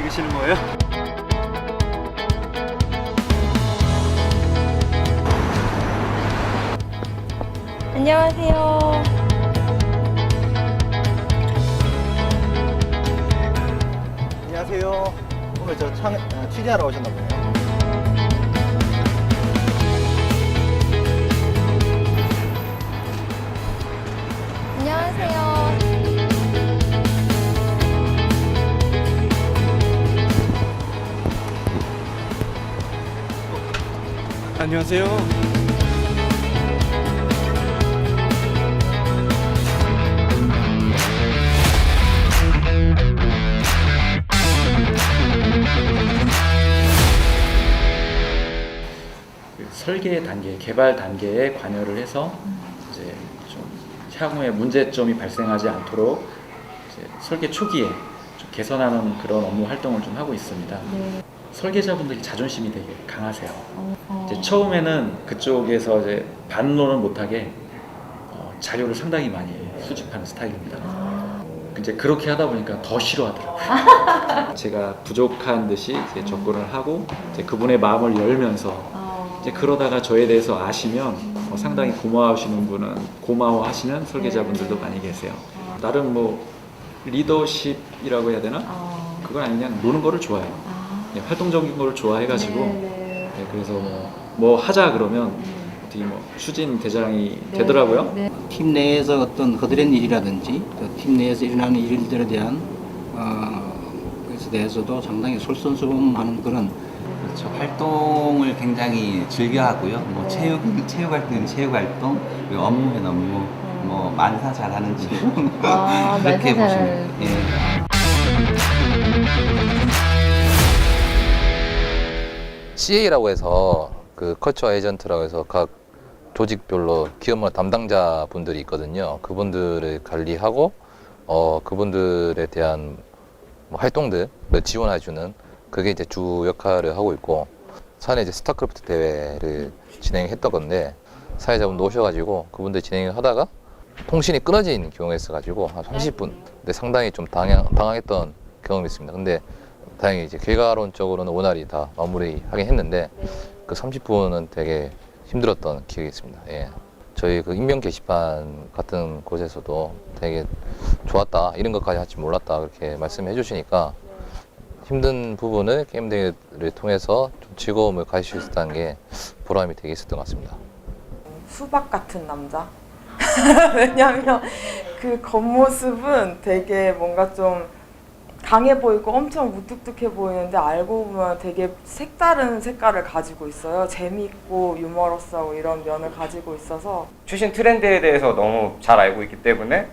찍으시는 거예요? 안녕하세요. 안녕하세요. 오늘 저 어, 취재하러 오셨나 보네요. 안녕하세요. 그 설계 단계, 개발 단계에 관여를 해서 이제 좀 향후에 문제점이 발생하지 않도록 이제 설계 초기에 좀 개선하는 그런 업무 활동을 좀 하고 있습니다. 설계자분들이 자존심이 되게 강하세요. 이제 처음에는 그쪽에서 이제 반론을 못하게 어, 자료를 상당히 많이 수집하는 스타일입니다. 이제 그렇게 하다 보니까 더 싫어하더라고요. 제가 부족한 듯이 이제 접근을 하고 이제 그분의 마음을 열면서 이제 그러다가 저에 대해서 아시면 어, 상당히 고마워하시는 분은 고마워하시는 설계자분들도 많이 계세요. 나름 뭐 리더십이라고 해야 되나? 그건 아니 그냥 노는 거를 좋아해요. 그냥 활동적인 거를 좋아해가지고 네, 그래서 뭐, 뭐 하자 그러면 어떻게 뭐 추진 대장이 되더라고요. 팀 내에서 어떤 거드렛 일이라든지 또 팀 내에서 일어나는 일들에 대한 어, 것에 대해서도 상당히 솔선수범하는 그런 그렇죠. 활동을 굉장히 즐겨 하고요. 뭐 체육 체육 활동은 체육 활동, 그리고 업무는 업무, 뭐 만사 잘하는 친구 아, 그렇게 만사 보시면. 예. CA라고 해서 그 컬처 에이전트라고 해서 각 조직별로 기업문 담당자 분들이 있거든요. 그분들을 관리하고 어 그분들에 대한 뭐 활동들을 지원해주는 그게 이제 주 역할을 하고 있고 사내 이제 스타크래프트 대회를 진행했던 건데 사회자분도 오셔가지고 그분들 진행을 하다가 통신이 끊어진 경우가 있어가지고 한 30분 근데 상당히 좀 당황, 당황했던 경험이 있습니다. 근데 다행히 이제 결과론적으로는 원활히 다 마무리하긴 했는데 그 30분은 되게 힘들었던 기억이 있습니다. 예. 저희 그 익명 게시판 같은 곳에서도 되게 좋았다 이런 것까지 할 줄 몰랐다 그렇게 말씀해 주시니까 힘든 부분을 게임 대회를 통해서 좀 즐거움을 가질 수 있었다는 게 보람이 되게 있었던 것 같습니다. 수박 같은 남자. 왜냐면 그 겉모습은 되게 뭔가 좀 강해 보이고 엄청 무뚝뚝해 보이는데 알고 보면 되게 색다른 색깔을 가지고 있어요. 재미있고 유머러스하고 이런 면을 가지고 있어서 최신 트렌드에 대해서 너무 잘 알고 있기 때문에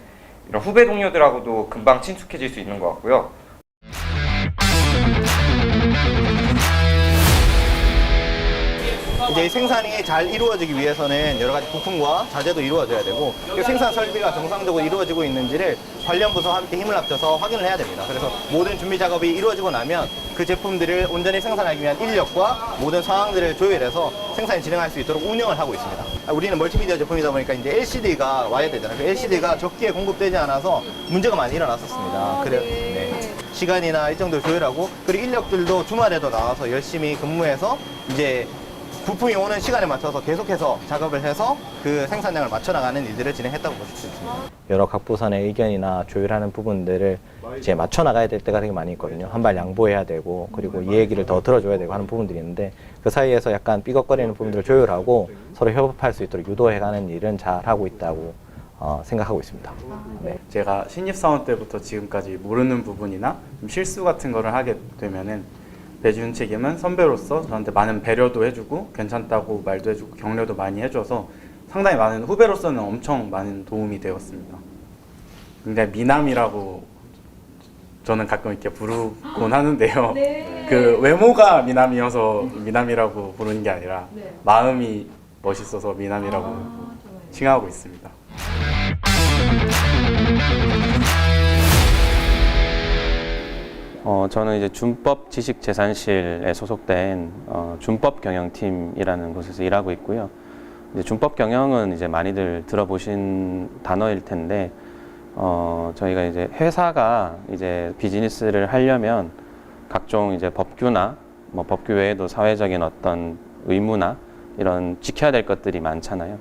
이런 후배 동료들하고도 금방 친숙해질 수 있는 것 같고요. 이제 이 생산이 잘 이루어지기 위해서는 여러 가지 부품과 자재도 이루어져야 되고 그 생산 설비가 정상적으로 이루어지고 있는지를 관련 부서와 함께 힘을 합쳐서 확인을 해야 됩니다. 그래서 모든 준비 작업이 이루어지고 나면 그 제품들을 온전히 생산하기 위한 인력과 모든 상황들을 조율해서 생산이 진행할 수 있도록 운영을 하고 있습니다. 아, 우리는 멀티미디어 제품이다 보니까 이제 LCD가 와야 되잖아요. 그 LCD가 적기에 공급되지 않아서 문제가 많이 일어났었습니다. 그래, 네. 시간이나 일정도 조율하고 그리고 인력들도 주말에도 나와서 열심히 근무해서 이제 부품이 오는 시간에 맞춰서 계속해서 작업을 해서 그 생산량을 맞춰 나가는 일들을 진행했다고 보실 수 있습니다. 여러 각 부서의 의견이나 조율하는 부분들을 이제 맞춰 나가야 될 때가 되게 많이 있거든요. 한 발 양보해야 되고 그리고 이 얘기를 더 들어줘야 되고 하는 부분들이 있는데 그 사이에서 약간 삐걱거리는 부분들을 조율하고 서로 협업할 수 있도록 유도해가는 일은 잘 하고 있다고 어, 생각하고 있습니다. 네. 제가 신입사원 때부터 지금까지 모르는 부분이나 좀 실수 같은 거를 하게 되면은 배준 책임은 선배로서 저한테 많은 배려도 해주고 괜찮다고 말도 해주고 격려도 많이 해줘서 상당히 많은 후배로서는 엄청 많은 도움이 되었습니다. 근데 미남이라고 저는 가끔 이렇게 부르곤 하는데요. 그 외모가 미남이어서 미남이라고 부르는 게 아니라 마음이 멋있어서 미남이라고 칭하고 있습니다. 어, 저는 이제 준법 지식 재산실에 소속된 어, 준법 경영팀이라는 곳에서 일하고 있고요. 이제 준법 경영은 이제 많이들 들어보신 단어일 텐데, 어, 저희가 이제 회사가 이제 비즈니스를 하려면 각종 이제 법규나 뭐 법규 외에도 사회적인 어떤 의무나 이런 지켜야 될 것들이 많잖아요.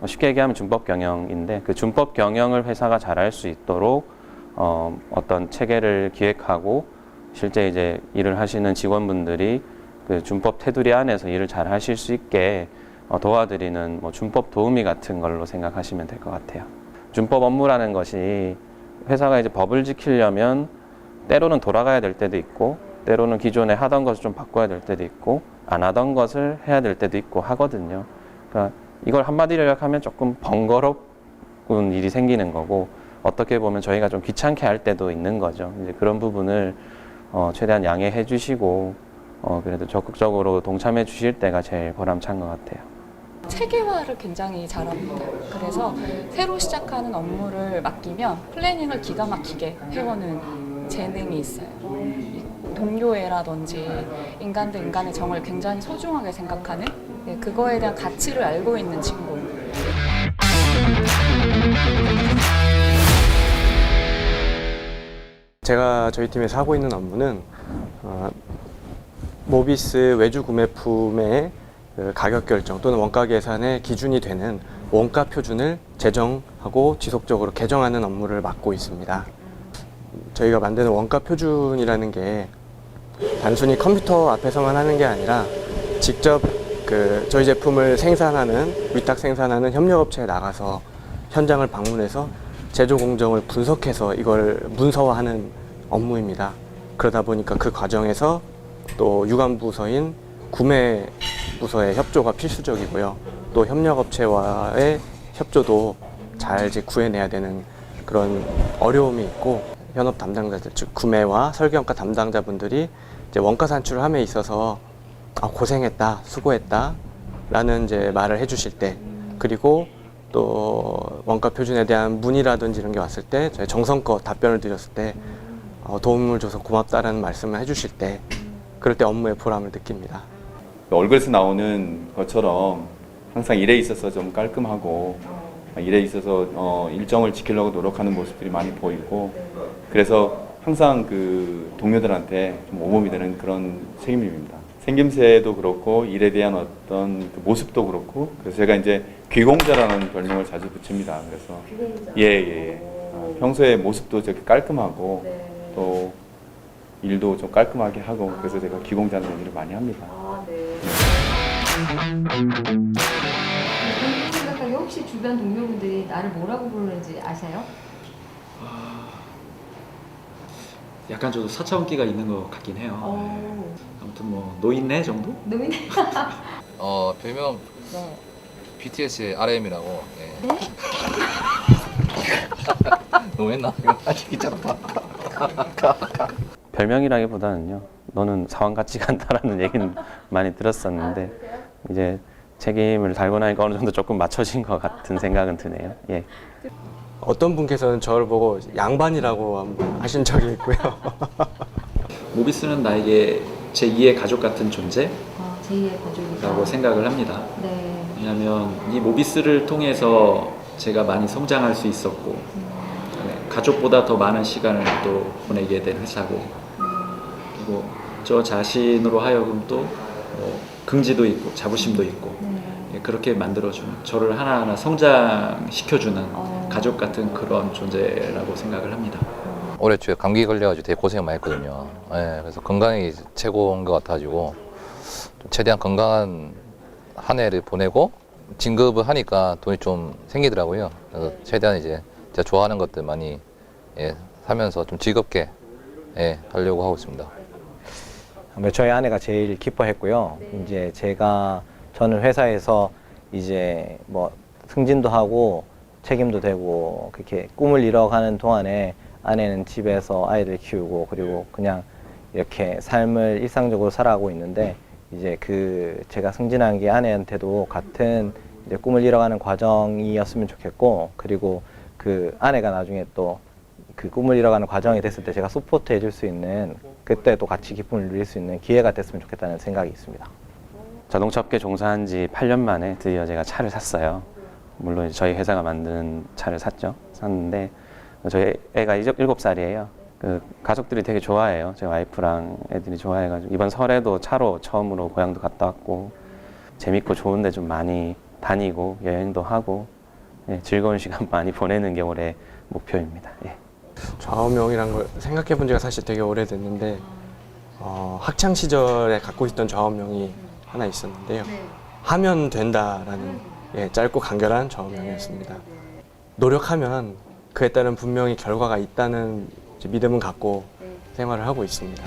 뭐 쉽게 얘기하면 준법 경영인데 그 준법 경영을 회사가 잘할 수 있도록 어, 어떤 체계를 기획하고 실제 이제 일을 하시는 직원분들이 그 준법 테두리 안에서 일을 잘 하실 수 있게 어, 도와드리는 뭐 준법 도우미 같은 걸로 생각하시면 될 것 같아요. 준법 업무라는 것이 회사가 이제 법을 지키려면 때로는 돌아가야 될 때도 있고 때로는 기존에 하던 것을 좀 바꿔야 될 때도 있고 안 하던 것을 해야 될 때도 있고 하거든요. 그러니까 이걸 한마디로 요약하면 조금 번거로운 일이 생기는 거고 어떻게 보면 저희가 좀 귀찮게 할 때도 있는 거죠. 이제 그런 부분을 어, 최대한 양해해 주시고 어, 그래도 적극적으로 동참해 주실 때가 제일 보람찬 것 같아요. 체계화를 굉장히 잘합니다. 그래서 새로 시작하는 업무를 맡기면 플래닝을 기가 막히게 해오는 재능이 있어요. 이 동료애라든지 인간 대 인간의 정을 굉장히 소중하게 생각하는 예, 그거에 대한 가치를 알고 있는 친구. 제가 저희 팀에서 하고 있는 업무는 어, 모비스 외주 구매품의 그 가격 결정 또는 원가 계산의 기준이 되는 원가 표준을 제정하고 지속적으로 개정하는 업무를 맡고 있습니다. 저희가 만드는 원가 표준이라는 게 단순히 컴퓨터 앞에서만 하는 게 아니라 직접 그 저희 제품을 생산하는 위탁 생산하는 협력업체에 나가서 현장을 방문해서 제조 공정을 분석해서 이걸 문서화하는 업무입니다. 그러다 보니까 그 과정에서 또 유관 부서인 구매 부서의 협조가 필수적이고요. 또 협력 업체와의 협조도 잘 이제 구해내야 되는 그런 어려움이 있고 현업 담당자들 즉 구매와 설계원가 담당자분들이 이제 원가 산출을 함에 있어서 아, 고생했다, 수고했다 라는 이제 말을 해주실 때 그리고 또 원가 표준에 대한 문의라든지 이런 게 왔을 때 저희 정성껏 답변을 드렸을 때 어, 도움을 줘서 고맙다라는 말씀을 해주실 때 그럴 때 업무의 보람을 느낍니다. 얼굴에서 나오는 것처럼 항상 일에 있어서 좀 깔끔하고 일에 있어서 어, 일정을 지키려고 노력하는 모습들이 많이 보이고 그래서 항상 그 동료들한테 좀 오범이 되는 그런 책임입니다. 생김새도 그렇고 일에 대한 어떤 그 모습도 그렇고 그래서 제가 이제 귀공자라는 별명을 자주 붙입니다. 그래서 예예 예, 어, 평소에 모습도 저렇게 깔끔하고 또 일도 좀 깔끔하게 하고 그래서 제가 귀공자는 얘기를 많이 합니다. 생각하기 혹시 주변 동료분들이 나를 뭐라고 부르는지 아세요? 약간 좀 사차원기가 있는 것 같긴 해요. 어. 아무튼 뭐 노인네 정도? 노인 어 별명 네. BTS의 RM이라고. 예. 너무 했나? 이거 아직 귀찮다. 별명이라기보다는요. 너는 사원 같지 않다라는 얘기는 많이 들었었는데 이제 책임을 달고 나니까 어느 정도 조금 맞춰진 것 같은 생각은 드네요. 예. 어떤 분께서는 저를 보고 양반이라고 하신 적이 있고요. 모비스는 나에게 제2의 가족 같은 존재라고 아, 제2의 가족이다. 생각을 합니다. 네. 왜냐하면 이 모비스를 통해서 제가 많이 성장할 수 있었고 네, 가족보다 더 많은 시간을 또 보내게 된 회사고 그리고 저 자신으로 하여금 또 뭐 긍지도 있고 자부심도 있고 예, 그렇게 만들어주는 저를 하나하나 성장시켜주는 어. 가족 같은 그런 존재라고 생각을 합니다. 올해 초에 감기 걸려가지고 되게 고생 많이 했거든요. 예, 그래서 건강이 최고인 것 같아가지고 좀 최대한 건강한 한 해를 보내고 진급을 하니까 돈이 좀 생기더라고요. 그래서 최대한 이제 제가 좋아하는 것들 많이 예, 사면서 좀 즐겁게 예, 하려고 하고 있습니다. 아무래도 저희 아내가 제일 기뻐했고요. 이제 제가 저는 회사에서 이제 뭐 승진도 하고 책임도 되고 그렇게 꿈을 이뤄가는 동안에 아내는 집에서 아이들 키우고 그리고 그냥 이렇게 삶을 일상적으로 살아가고 있는데 이제 그 제가 승진한 게 아내한테도 같은 이제 꿈을 이뤄가는 과정이었으면 좋겠고 그리고 그 아내가 나중에 또 그 꿈을 이뤄가는 과정이 됐을 때 제가 서포트 해줄 수 있는 그때 또 같이 기쁨을 누릴 수 있는 기회가 됐으면 좋겠다는 생각이 있습니다. 자동차 업계 종사한 지 8년 만에 드디어 제가 차를 샀어요. 물론 저희 회사가 만든 차를 샀죠. 샀는데 저희 애가 7살이에요. 그 가족들이 되게 좋아해요. 제 와이프랑 애들이 좋아해가지고 이번 설에도 차로 처음으로 고향도 갔다 왔고 재밌고 좋은데 좀 많이 다니고 여행도 하고 예, 즐거운 시간 많이 보내는 게 올해 목표입니다. 예. 좌우명이란 걸 생각해 본 지가 사실 되게 오래됐는데 어, 학창 시절에 갖고 있던 좌우명이 하나 있었는데요. 하면 된다라는 예, 짧고 간결한 좌우명이었습니다. 노력하면 그에 따른 분명히 결과가 있다는 믿음은 갖고 생활을 하고 있습니다.